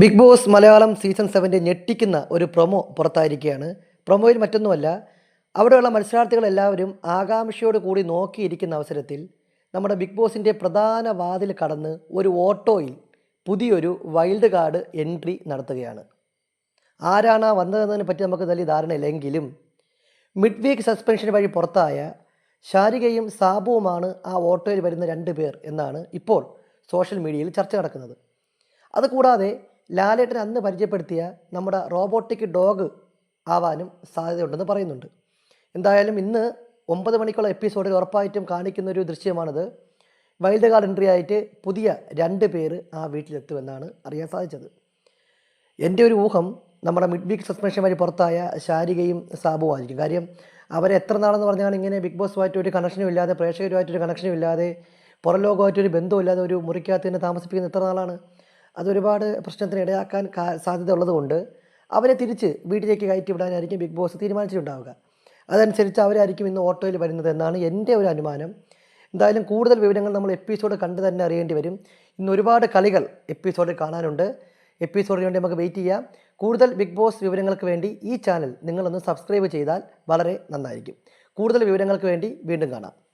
Big Boss Malayalam season സെവന്റെ ഞെട്ടിക്കുന്ന ഒരു പ്രൊമോ പുറത്തായിരിക്കുകയാണ്. പ്രൊമോയിൽ മറ്റൊന്നുമല്ല അവിടെയുള്ള മത്സരാർത്ഥികളെല്ലാവരും ആകാംക്ഷയോട് കൂടി നോക്കിയിരിക്കുന്ന അവസരത്തിൽ നമ്മുടെ ബിഗ് ബോസിന്റെ പ്രധാന വാതിൽ കടന്ന് ഒരു ഓട്ടോയിൽ പുതിയൊരു വൈൽഡ് കാർഡ് എൻട്രി നടത്തുകയാണ്. ആരാണ് വന്നതെന്നതിനെ പറ്റി നമുക്ക് വലിയ ധാരണയില്ലെങ്കിലും മിഡ് വീക്ക് സസ്പെൻഷൻ വഴി പുറത്തായ ശാരികയും സാബുവുമാണ് ആ ഓട്ടോയിൽ വരുന്ന രണ്ട് പേർ എന്നാണ് ഇപ്പോൾ സോഷ്യൽ മീഡിയയിൽ ചർച്ച നടക്കുന്നത്. അതുകൂടാതെ ലാലേട്ടൻ അന്ന് പരിചയപ്പെടുത്തിയ നമ്മുടെ റോബോട്ടിക് ഡോഗ് ആവാനും സാധ്യതയുണ്ടെന്ന് പറയുന്നുണ്ട്. എന്തായാലും ഇന്ന് ഒമ്പത് മണിക്കുള്ള എപ്പിസോഡിൽ ഉറപ്പായിട്ടും കാണിക്കുന്ന ഒരു ദൃശ്യമാണത്. വൈൽഡ് കാർഡ് എൻട്രി ആയിട്ട് പുതിയ രണ്ട് പേര് ആ വീട്ടിലെത്തുമെന്നാണ് അറിയാൻ സാധിച്ചത്. എന്റെ ഒരു ഊഹം നമ്മുടെ മിഡ് വീക്ക് സസ്പെൻഷൻ വഴി പുറത്തായ ശാരികയും സാബുവായിരിക്കും കാര്യം അവരെ എത്ര നാളെന്ന് പറഞ്ഞാൽ ഇങ്ങനെ ബിഗ് ബോസുമായിട്ട് ഒരു കണക്ഷനും ഇല്ലാതെ പ്രേക്ഷകരുമായിട്ടൊരു കണക്ഷനും ഇല്ലാതെ പുറം ലോകമായിട്ടൊരു ബന്ധമില്ലാതെ ഒരു മുറിക്കകത്ത് തന്നെ താമസിപ്പിക്കുന്ന എത്ര നാളാണ്? അതൊരുപാട് പ്രശ്നത്തിന് ഇടയാക്കാൻ സാധ്യത ഉള്ളതുകൊണ്ട് അവരെ തിരിച്ച് വീട്ടിലേക്ക് കയറ്റി വിടാനായിരിക്കും ബിഗ് ബോസ് തീരുമാനിച്ചിട്ടുണ്ടാവുക. അതനുസരിച്ച് അവരായിരിക്കും ഇന്ന് ഓട്ടോയിൽ വരുന്നത് എന്നാണ് എന്റെ ഒരു അനുമാനം. എന്തായാലും കൂടുതൽ വിവരങ്ങൾ നമ്മൾ എപ്പിസോഡ് കണ്ട് തന്നെ അറിയേണ്ടി വരും. ഇന്ന് ഒരുപാട് കളികൾ എപ്പിസോഡിൽ കാണാനുണ്ട്. എപ്പിസോഡിന് വേണ്ടി നമുക്ക് വെയിറ്റ് ചെയ്യാം. കൂടുതൽ ബിഗ് ബോസ് വിവരങ്ങൾക്ക് വേണ്ടി ഈ ചാനൽ നിങ്ങളൊന്ന് സബ്സ്ക്രൈബ് ചെയ്താൽ വളരെ നന്നായിരിക്കും. കൂടുതൽ വിവരങ്ങൾക്ക് വേണ്ടി വീണ്ടും കാണാം.